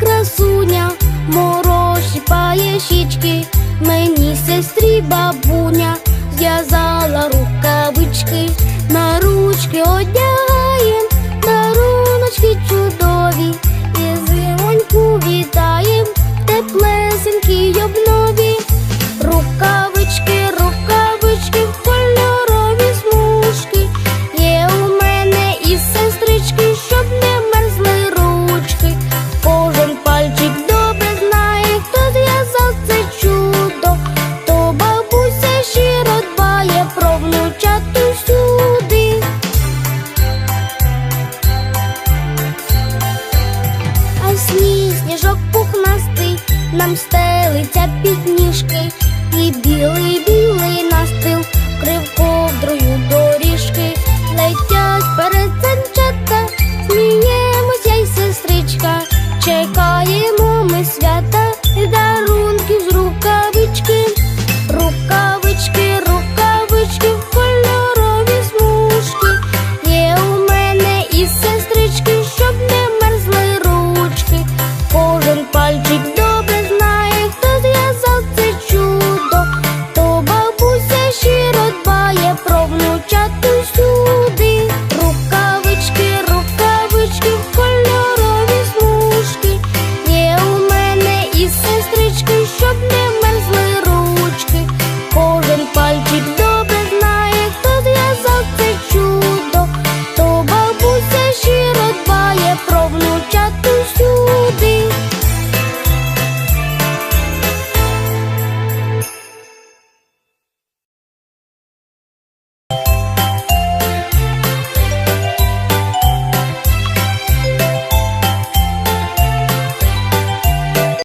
красуня, мороші щічки, мені сестрі бабуня зв'язала рукавички, на ручки одягала. сніжок пухнастий, нам стелиться під ніжки і білий білий.